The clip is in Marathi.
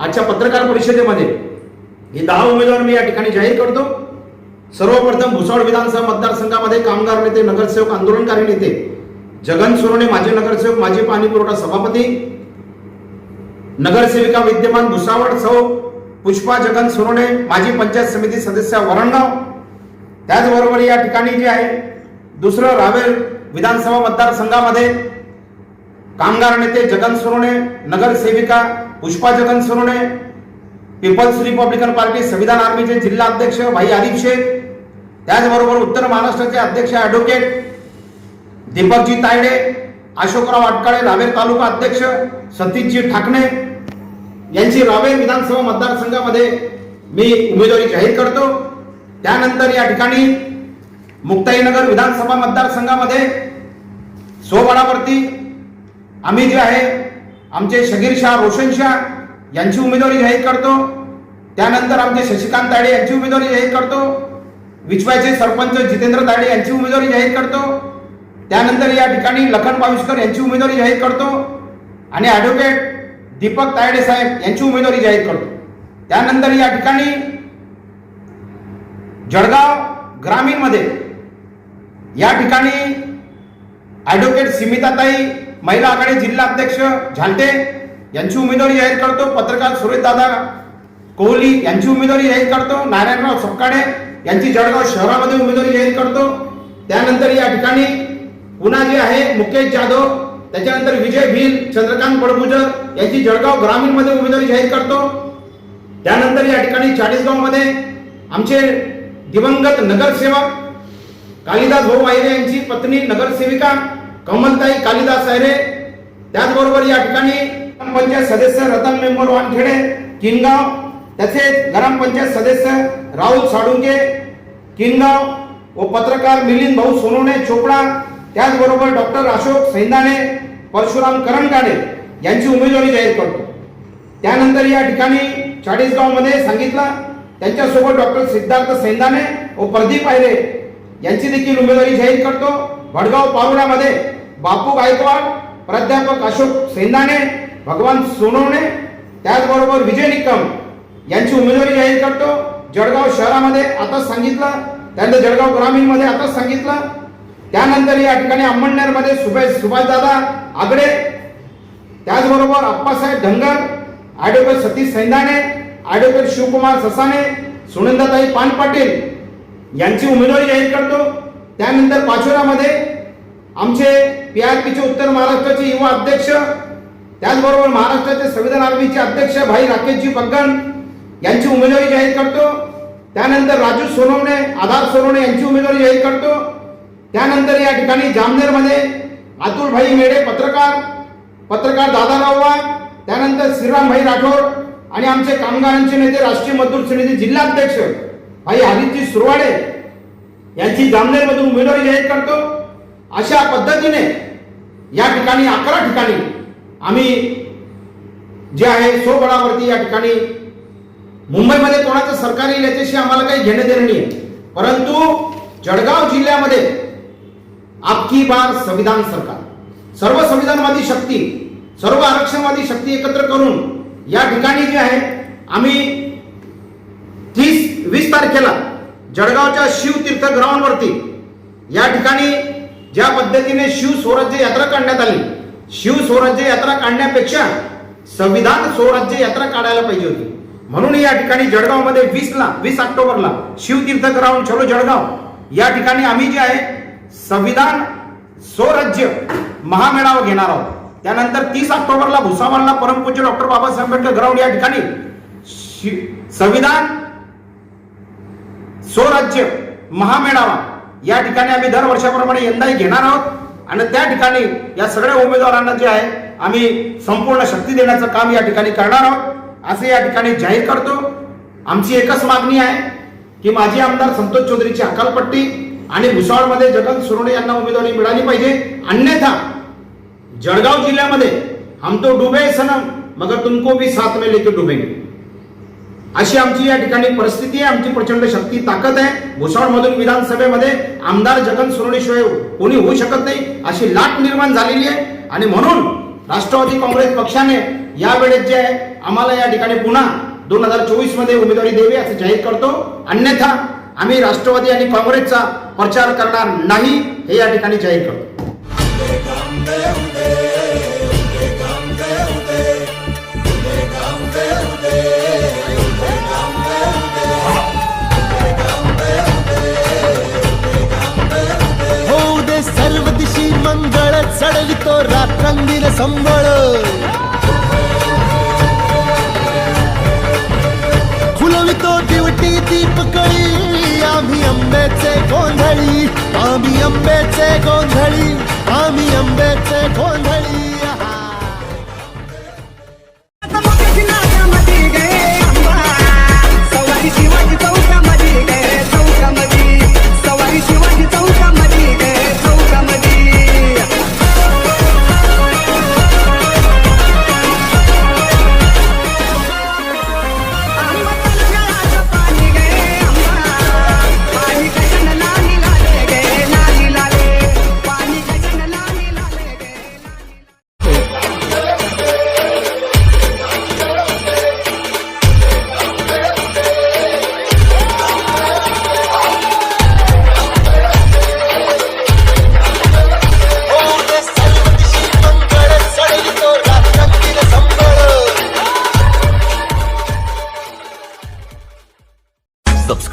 आजच्या पत्रकार परिषदेमध्ये हे दहा उमेदवार मी या ठिकाणी जाहीर करतो. सर्वप्रथम भुसावळ विधानसभा मतदारसंघामध्ये कामगार नेते नगरसेवक आंदोलनकारी नेते जगन सोरणे माजी नगरसेवक माजी पाणी पुरवठा सभापती नगरसेविका विद्यमान भुसावळ सौ पुष्पा जगन सोरणे माजी पंचायत समिती सदस्य वरणगाव. त्याचबरोबर या ठिकाणी जे आहे दुसरं रावेर विधानसभा मतदारसंघामध्ये कामगार नेते जगन सोरणे नगरसेविका Pushpa Jagan Sonone people's republican party संविधान आर्मीचे जिल्हा अध्यक्ष भाई आरिफ शेख त्याचबरोबर उत्तर महाराष्ट्राचे अध्यक्ष ॲडव्होकेट दीपकजी तायडे अशोकराव अटकाळे रावेर तालुका अध्यक्ष सतीशजी ठाकणे यांची रावेर विधानसभा मतदारसंघामध्ये मी उमेदवारी जाहीर करतो. त्यानंतर या ठिकाणी मुक्ताईनगर विधानसभा मतदारसंघामध्ये स्वबळावरती आम्ही जे आहे आमचे शगीर शाह रोशन शाह यांची उमेदवारी जाहीर करतो. त्यानंतर आमचे शशिकांत ताडे यांची उमेदवारी जाहीर करतो. विचवायचे सरपंच जितेंद्र ताडे यांची उमेदवारी जाहीर करतो. त्यानंतर या ठिकाणी लखन पाविस्कर यांची उमेदवारी जाहीर करतो. आणि ॲडव्होकेट दीपक तायडे साहेब यांची उमेदवारी जाहीर करतो. त्यानंतर या ठिकाणी जळगाव ग्रामीणमध्ये या ठिकाणी ॲडव्होकेट सीमिताताई महिला आघाडी जिल्हा अध्यक्ष झालटे यांची उमेदवारी जाहीर करतो. पत्रकार सुरेश दादा कोहली यांची उमेदवारी जाहीर करतो. नारायणराव सपकाडे यांची जळगाव शहरामध्ये उमेदवारी जाहीर करतो. त्यानंतर या ठिकाणी पुन्हा जे आहे मुकेश जाधव त्याच्यानंतर विजय भील चंद्रकांत बडगुजर यांची जळगाव ग्रामीणमध्ये उमेदवारी जाहीर करतो. त्यानंतर या ठिकाणी चाळीसगावमध्ये आमचे दिवंगत नगरसेवक कालिदास भाऊ वाहिरे यांची पत्नी नगरसेविका कमलताई कालिदास सायरे त्याचबरोबर या ठिकाणी ग्रामपंचायत सदस्य रतन मेंबर वानखेडे किनगाव तसेच ग्रामपंचायत सदस्य राहुल साळुंके किनगाव व पत्रकार मिलिंद भाऊ सोनोने चोपडा त्याचबरोबर डॉक्टर अशोक सैंदाणे परशुराम करणगाडे यांची उमेदवारी जाहीर करतो. त्यानंतर या ठिकाणी चाळीसगावमध्ये सांगितलं त्यांच्यासोबत डॉक्टर सिद्धार्थ सैंदाने व प्रदीप आयरे यांची देखील उमेदवारी जाहीर करतो. भडगाव पारुण्यामध्ये बापू गायकवाड प्राध्यापक अशोक सेंदाने भगवान सोनवणे त्याचबरोबर विजय निकम यांची उमेदवारी जाहीर करतो. जळगाव शहरामध्ये आताच सांगितलं त्यानंतर जळगाव ग्रामीणमध्ये आताच सांगितलं. त्यानंतर या ठिकाणी अंमळनेरमध्ये सुभाष सुभाषदादा आगडे त्याचबरोबर अप्पासाहेब धनगर ॲडव्होकेट सतीश सैंदाणे ॲडव्होकेट शिवकुमार ससाने सुनंदाताई पान पाटील यांची उमेदवारी जाहीर करतो. त्यानंतर पाचोऱ्यामध्ये आमचे पी आर पीचे उत्तर महाराष्ट्राचे युवा अध्यक्ष त्याचबरोबर महाराष्ट्राचे संविधान आर्मीचे अध्यक्ष भाई राकेशजी बग्गण यांची उमेदवारी जाहीर करतो. त्यानंतर राजू सोनवणे आधार सोनवणे यांची उमेदवारी जाहीर करतो. त्यानंतर या ठिकाणी जामनेरमध्ये अतुलभाई मेढे पत्रकार पत्रकार दादाराव वाघ त्यानंतर श्रीरामभाई राठोड आणि आमचे कामगारांचे नेते राष्ट्रीय मजदूर सेनेचे जिल्हाध्यक्ष भाई हरिजी सुरवाडे यांची जामनेरमधून उमेदवारी जाहीर करतो. अशा पद्धतीने या ठिकाणी अकरा ठिकाणी आम्ही जे आहे सोबळावरती या ठिकाणी मुंबईमध्ये कोणाचं सरकार येईल याच्याशी आम्हाला काही घेणं देणं नाही परंतु जळगाव जिल्ह्यामध्ये आपकी बार संविधान सरकार सर्व संविधानवादी शक्ती सर्व आरक्षणवादी शक्ती एकत्र करून या ठिकाणी जे आहे आम्ही तीस वीस तारखेला जळगावच्या शिवतीर्थ ग्राउंडवरती या ठिकाणी ज्या पद्धतीने शिव स्वराज्य यात्रा काढण्यात आली शिव स्वराज्य यात्रा काढण्यापेक्षा संविधान स्वराज्य यात्रा काढायला पाहिजे होती. म्हणून या ठिकाणी जळगावमध्ये वीसला वीस ऑक्टोबरला शिवतीर्थ ग्राउंड चलो जळगाव या ठिकाणी आम्ही जे आहे संविधान स्वराज्य महामेळावा घेणार आहोत. त्यानंतर तीस ऑक्टोबरला भुसावळला परमपूज्य डॉक्टर बाबासाहेब आंबेडकर ग्राउंड या ठिकाणी संविधान स्वराज्य महामेळावा. या ठिकाणी आम्ही दर वर्षाप्रमाणे यंदाही घेणार आहोत. आणि त्या ठिकाणी या सगळ्या उमेदवारांना जे आहे आम्ही संपूर्ण शक्ती देण्याचं काम या ठिकाणी करणार आहोत. असे या ठिकाणी जाहीर करतो. आमची एकच मागणी आहे की माजी आमदार संतोष चौधरीची अकालपट्टी आणि भुसावळमध्ये जगन सुरवणे यांना उमेदवारी मिळाली पाहिजे. अन्यथा जळगाव जिल्ह्यामध्ये हम तो डुबे सनम मगर तुमको भी साथ में लेके डुबेंगे. अशी आमची या ठिकाणी परिस्थिती आहे. आमची प्रचंड शक्ती ताकद आहे. भुसावळमधून विधानसभेमध्ये आमदार जगन सोनवणेशिवाय कोणी होऊ शकत नाही अशी लाट निर्माण झालेली आहे. आणि म्हणून राष्ट्रवादी काँग्रेस पक्षाने यावेळेस जे आहे आम्हाला या ठिकाणी पुन्हा दोन हजार चोवीसमध्ये उमेदवारी द्यावी असं जाहीर करतो. अन्यथा आम्ही राष्ट्रवादी आणि काँग्रेसचा प्रचार करणार नाही हे या ठिकाणी जाहीर करतो. संबळ फुलवितो दिवटी दीपकळी आम्ही आंब्याचे गोंधळी आम्ही आंब्याचे गोंधळी आम्ही आंब्याचे गोंधळी.